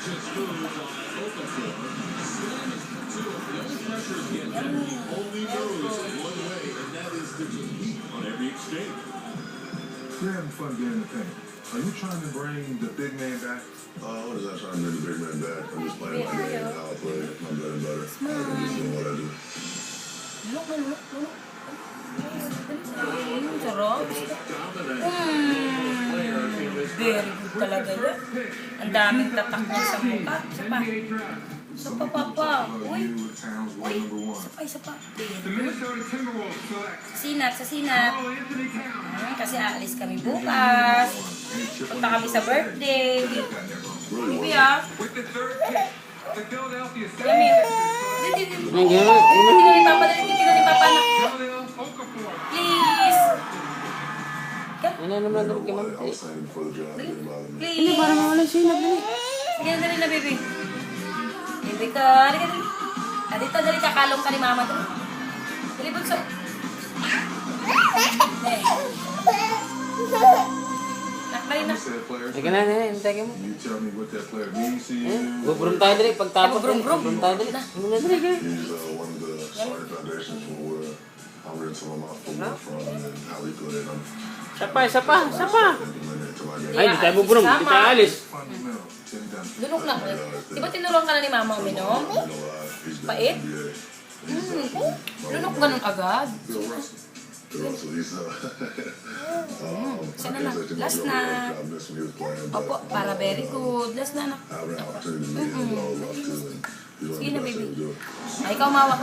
just heard by Okafor. Slam is two. The only pressure is getting only knows one way, and that is to compete on every exchange. You're having fun getting the paint. Are you trying to bring the big man back? Uh, what is that trying to bring the big man back? I'm just playing my game, how I play, my bread and butter. I'm just doing what I do. Lunok na, lunok, lunok. Mm, sarap. Very good talaga yan. Ang daming tatak niya sa mukha. Isa pa. Isa pa, papa. Uy. Uy. Isa pa, isa pa. Sinat, sa Towns. Hmm, kasi aalis kami bukas. Punta kami sa birthday. Bibi ah. Third pick, the Philadelphia Kami. 76ers Hindi, hindi, hindi. Hindi ko ni Papa, hindi Ano naman daw know kay? Ma'am. Hindi, para mawala siya na dali. Sige dali na, baby. Baby ka. Dali ka, dali. Ah, dito, dali. Kakalong ka ni mama. Dali. Dali, bunso. Nakbali na. Sige na, na, hintay ka mo. You tell me what that player means to Eh, you. Bubrum tayo dali. Pagtapos Bubrum, dali. brum. Bubrum tayo dali. Ano na dali ka? Uh, the starting foundations from and how we put it. I'm Isa pa, isa pa, pa. Ay, di tayo bubrum. Di tayo alis. Lunok na. Di ba tinuruan ka na ni mama uminom? Uh, been Pait? He's definitely Lunok ganun agad. Uh, um, Isa I na Last na. Opo, para very good. Last na of Sige na, baby. Ay, ikaw mawak na.